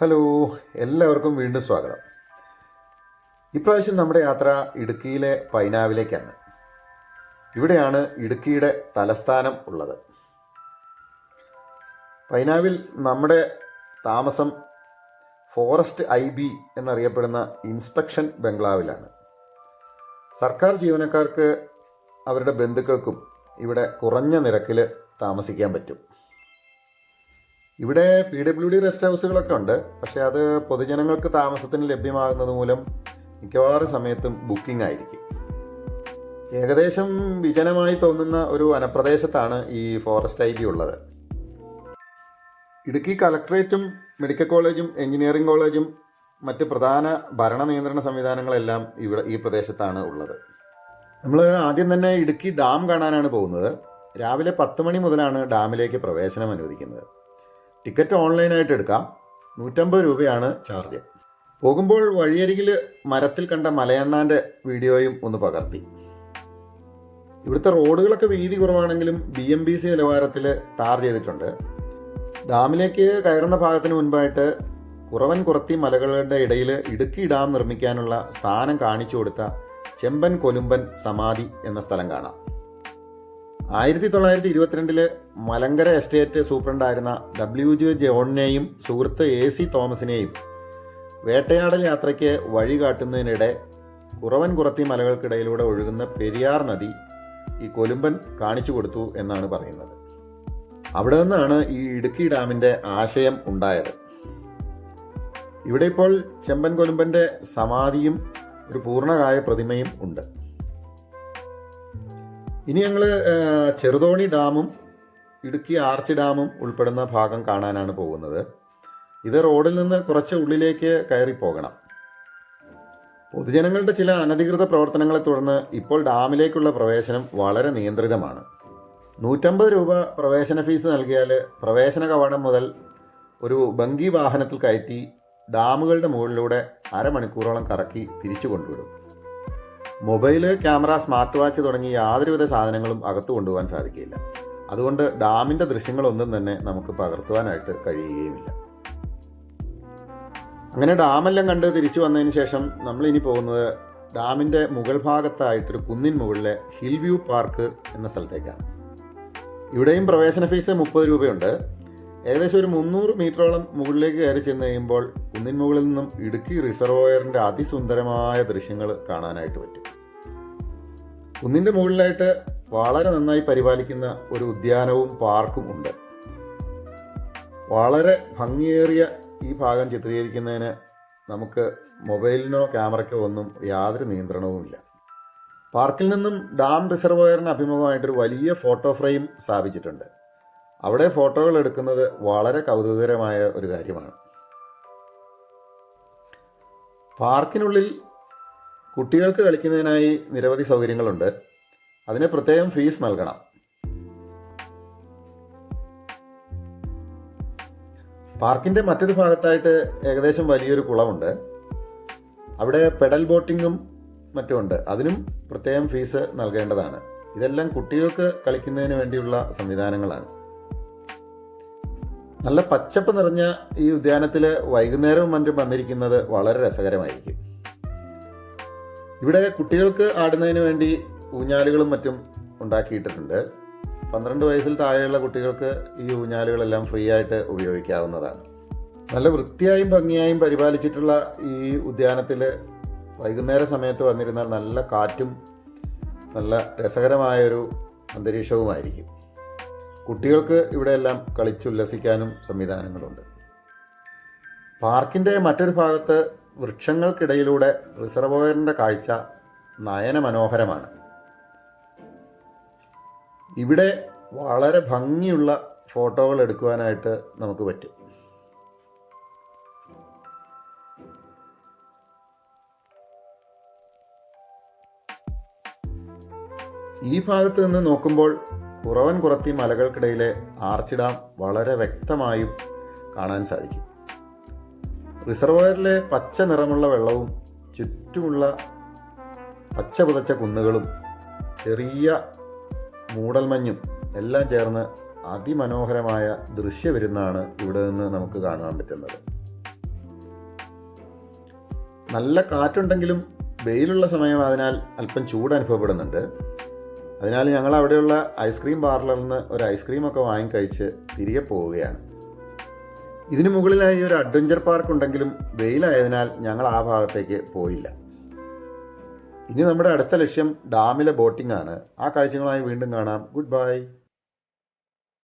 Hello എല്ലാവർക്കും വീണ്ടും സ്വാഗതം. ഇപ്രാവശ്യം നമ്മുടെ യാത്ര ഇടുക്കിയിലെ പൈനാവിലേക്കാണ്. ഇവിടെയാണ് ഇടുക്കിയുടെ തലസ്ഥാനം ഉള്ളത്. പൈനാവിൽ നമ്മുടെ താമസം ഫോറസ്റ്റ് ഐ ബി എന്നറിയപ്പെടുന്ന ഇൻസ്പെക്ഷൻ ബംഗ്ലാവിലാണ്. സർക്കാർ ജീവനക്കാർക്ക് അവരുടെ ബന്ധുക്കൾക്കും ഇവിടെ കുറഞ്ഞ നിരക്കിൽ താമസിക്കാൻ പറ്റും. ഇവിടെ പി ഡബ്ല്യു ഡി റെസ്റ്റ് ഹൗസുകളൊക്കെ ഉണ്ട്. പക്ഷെ അത് പൊതുജനങ്ങൾക്ക് താമസത്തിന് ലഭ്യമാകുന്നത് മൂലം മിക്കവാറും സമയത്തും ബുക്കിംഗ് ആയിരിക്കും. ഏകദേശം വിജനമായി തോന്നുന്ന ഒരു വനപ്രദേശത്താണ് ഈ ഫോറസ്റ്റ് ഐ ബി ഉള്ളത്. ഇടുക്കി കലക്ട്രേറ്റും മെഡിക്കൽ കോളേജും എഞ്ചിനീയറിംഗ് കോളേജും മറ്റ് പ്രധാന ഭരണ നിയന്ത്രണ സംവിധാനങ്ങളെല്ലാം ഇവിടെ ഈ പ്രദേശത്താണ് ഉള്ളത്. നമ്മൾ ആദ്യം തന്നെ ഇടുക്കി ഡാം കാണാനാണ് പോകുന്നത്. രാവിലെ പത്ത് മണി മുതലാണ് ഡാമിലേക്ക് പ്രവേശനം അനുവദിക്കുന്നത്. ടിക്കറ്റ് ഓൺലൈനായിട്ട് എടുക്കാം. നൂറ്റമ്പത് രൂപയാണ് ചാർജ്. പോകുമ്പോൾ വഴിയരികിൽ മരത്തിൽ കണ്ട മലയണ്ണാന്റെ വീഡിയോയും ഒന്ന് പകർത്തി. ഇവിടുത്തെ റോഡുകളൊക്കെ വീതി കുറവാണെങ്കിലും ബി എം ബി സി നിലവാരത്തിൽ ടാർ ചെയ്തിട്ടുണ്ട്. ഡാമിലേക്ക് കയറുന്ന ഭാഗത്തിന് മുൻപായിട്ട് കുറവൻ കുറത്തി മലകളുടെ ഇടയിൽ ഇടുക്കി ഡാം നിർമ്മിക്കാനുള്ള സ്ഥാനം കാണിച്ചു കൊടുത്ത ചെമ്പൻ കൊലുമ്പൻ സമാധി എന്ന സ്ഥലം കാണാം. ആയിരത്തി തൊള്ളായിരത്തി ഇരുപത്തിരണ്ടിൽ മലങ്കര എസ്റ്റേറ്റ് സൂപ്രണ്ടായിരുന്ന ഡബ്ല്യു ജെ ജോണിനെയും സുഹൃത്ത് എ സി തോമസിനെയും വേട്ടയാടൽ യാത്രയ്ക്ക് വഴി കാട്ടുന്നതിനിടെ കുറവൻ കുറത്തി മലകൾക്കിടയിലൂടെ ഒഴുകുന്ന പെരിയാർ നദി ഈ കൊലുമ്പൻ കാണിച്ചു കൊടുത്തു എന്നാണ് പറയുന്നത്. അവിടെ നിന്നാണ് ഈ ഇടുക്കി ഡാമിന്റെ ആശയം ഉണ്ടായത്. ഇവിടെ ഇപ്പോൾ ചെമ്പൻ കൊലുമ്പന്റെ സമാധിയും ഒരു പൂർണകായ പ്രതിമയും ഉണ്ട്. ഇനി ഞങ്ങൾ ചെറുതോണി ഡാമും ഇടുക്കി ആർച്ച് ഡാമും ഉൾപ്പെടുന്ന ഭാഗം കാണാനാണ് പോകുന്നത്. ഇത് റോഡിൽ നിന്ന് കുറച്ച് ഉള്ളിലേക്ക് കയറി പോകണം. പൊതുജനങ്ങളുടെ ചില അനധികൃത പ്രവർത്തനങ്ങളെ തുടർന്ന് ഇപ്പോൾ ഡാമിലേക്കുള്ള പ്രവേശനം വളരെ നിയന്ത്രിതമാണ്. നൂറ്റമ്പത് രൂപ പ്രവേശന ഫീസ് നൽകിയാൽ പ്രവേശന കവാടം മുതൽ ഒരു ബങ്കി വാഹനത്തിൽ കയറ്റി ഡാമുകളുടെ മുകളിലൂടെ അരമണിക്കൂറോളം കറക്കി തിരിച്ചു കൊണ്ടുവിടും. മൊബൈൽ ക്യാമറ സ്മാർട്ട് വാച്ച് തുടങ്ങി യാതൊരുവിധ സാധനങ്ങളും അകത്ത് കൊണ്ടുപോകാൻ സാധിക്കില്ല. അതുകൊണ്ട് ഡാമിന്റെ ദൃശ്യങ്ങളൊന്നും തന്നെ നമുക്ക് പകർത്തുവാനായിട്ട് കഴിയുകയുമില്ല. അങ്ങനെ ഡാമെല്ലാം കണ്ട് തിരിച്ചു വന്നതിന് ശേഷം നമ്മൾ ഇനി പോകുന്നത് ഡാമിന്റെ മുകൾ ഭാഗത്തായിട്ടൊരു കുന്നിൻ മുകളിലെ ഹിൽ വ്യൂ പാർക്ക് എന്ന സ്ഥലത്തേക്കാണ്. ഇവിടെയും പ്രവേശന ഫീസ് മുപ്പത് രൂപയുണ്ട്. ഏകദേശം ഒരു മുന്നൂറ് മീറ്ററോളം മുകളിലേക്ക് കയറി ചെന്ന് കഴിയുമ്പോൾ കുന്നിൻ മുകളിൽ നിന്നും ഇടുക്കി റിസർവോയറിന്റെ അതിസുന്ദരമായ ദൃശ്യങ്ങൾ കാണാനായിട്ട് പറ്റും. കുന്നിന്റെ മുകളിലായിട്ട് വളരെ നന്നായി പരിപാലിക്കുന്ന ഒരു ഉദ്യാനവും പാർക്കും ഉണ്ട്. വളരെ ഭംഗിയേറിയ ഈ ഭാഗം ചിത്രീകരിക്കുന്നതിന് നമുക്ക് മൊബൈലിനോ ക്യാമറയ്ക്കോ ഒന്നും യാതൊരു നിയന്ത്രണവുമില്ല പാർക്കിൽ നിന്നും ഡാം റിസർവോയറിന് അഭിമുഖമായിട്ടൊരു വലിയ ഫോട്ടോ ഫ്രെയിം സ്ഥാപിച്ചിട്ടുണ്ട്. അവിടെ ഫോട്ടോകൾ എടുക്കുന്നത് വളരെ കൗതുകകരമായ ഒരു കാര്യമാണ്. പാർക്കിനുള്ളിൽ കുട്ടികൾക്ക് കളിക്കുന്നതിനായി നിരവധി സൗകര്യങ്ങളുണ്ട്. അതിന് പ്രത്യേകം ഫീസ് നൽകണം. പാർക്കിന്റെ മറ്റൊരു ഭാഗത്തായിട്ട് ഏകദേശം വലിയൊരു കുളമുണ്ട്. അവിടെ പെഡൽ ബോട്ടിങ്ങും മറ്റുമുണ്ട്. അതിനും പ്രത്യേകം ഫീസ് നൽകേണ്ടതാണ്. ഇതെല്ലാം കുട്ടികൾക്ക് കളിക്കുന്നതിന് വേണ്ടിയുള്ള സംവിധാനങ്ങളാണ്. നല്ല പച്ചപ്പ് നിറഞ്ഞ ഈ ഉദ്യാനത്തിൽ വൈകുന്നേരവും മറ്റും വന്നിരിക്കുന്നത് വളരെ രസകരമായിരിക്കും. ഇവിടെ കുട്ടികൾക്ക് ആടുന്നതിന് വേണ്ടി ഊഞ്ഞാലുകളും മറ്റും ഉണ്ടാക്കിയിട്ടിട്ടുണ്ട്. പന്ത്രണ്ട് വയസ്സിൽ താഴെയുള്ള കുട്ടികൾക്ക് ഈ ഊഞ്ഞാലുകളെല്ലാം ഫ്രീ ആയിട്ട് ഉപയോഗിക്കാവുന്നതാണ്. നല്ല വൃത്തിയായും ഭംഗിയായും പരിപാലിച്ചിട്ടുള്ള ഈ ഉദ്യാനത്തിൽ വൈകുന്നേര സമയത്ത് വന്നിരുന്നാൽ നല്ല കാറ്റും നല്ല രസകരമായൊരു അന്തരീക്ഷവുമായിരിക്കും. കുട്ടികൾക്ക് ഇവിടെയെല്ലാം കളിച്ചുല്ലസിക്കാനും സംവിധാനങ്ങളുണ്ട്. പാർക്കിന്റെ മറ്റൊരു ഭാഗത്ത് വൃക്ഷങ്ങൾക്കിടയിലൂടെ റിസർവോയറിന്റെ കാഴ്ച നയനമനോഹരമാണ് ഇവിടെ വളരെ ഭംഗിയുള്ള ഫോട്ടോകൾ എടുക്കുവാനായിട്ട് നമുക്ക് പറ്റും. ഈ ഭാഗത്ത് നിന്ന് നോക്കുമ്പോൾ കുറവൻ കുറത്തി മലകൾക്കിടയിലെ ആർച്ച് വളരെ വ്യക്തമായും കാണാൻ സാധിക്കും. റിസർവോയറിലെ പച്ച നിറമുള്ള വെള്ളവും ചുറ്റുമുള്ള പച്ച പുതച്ച കുന്നുകളും ചെറിയ മൂടൽമഞ്ഞും എല്ലാം ചേർന്ന് അതിമനോഹരമായ ദൃശ്യവിരുന്നാണ് ഇവിടെ നിന്ന് നമുക്ക് കാണാൻ പറ്റുന്നത്. നല്ല കാറ്റുണ്ടെങ്കിലും വെയിലുള്ള സമയം അതിനാൽ അല്പം ചൂട് അനുഭവപ്പെടുന്നുണ്ട്. അതിനാൽ ഞങ്ങൾ അവിടെയുള്ള ഐസ്ക്രീം പാർലറിൽ നിന്ന് ഒരു ഐസ്ക്രീമൊക്കെ വാങ്ങിക്കഴിച്ച് തിരികെ പോവുകയാണ്. ഇതിനു മുകളിലായി ഒരു അഡ്വഞ്ചർ പാർക്ക് ഉണ്ടെങ്കിലും വെയിലായതിനാൽ ഞങ്ങൾ ആ ഭാഗത്തേക്ക് പോയില്ല. ഇനി നമ്മുടെ അടുത്ത ലക്ഷ്യം ഡാമിലെ ബോട്ടിംഗ് ആണ്. ആ കാഴ്ചകളായി വീണ്ടും കാണാം. Good bye.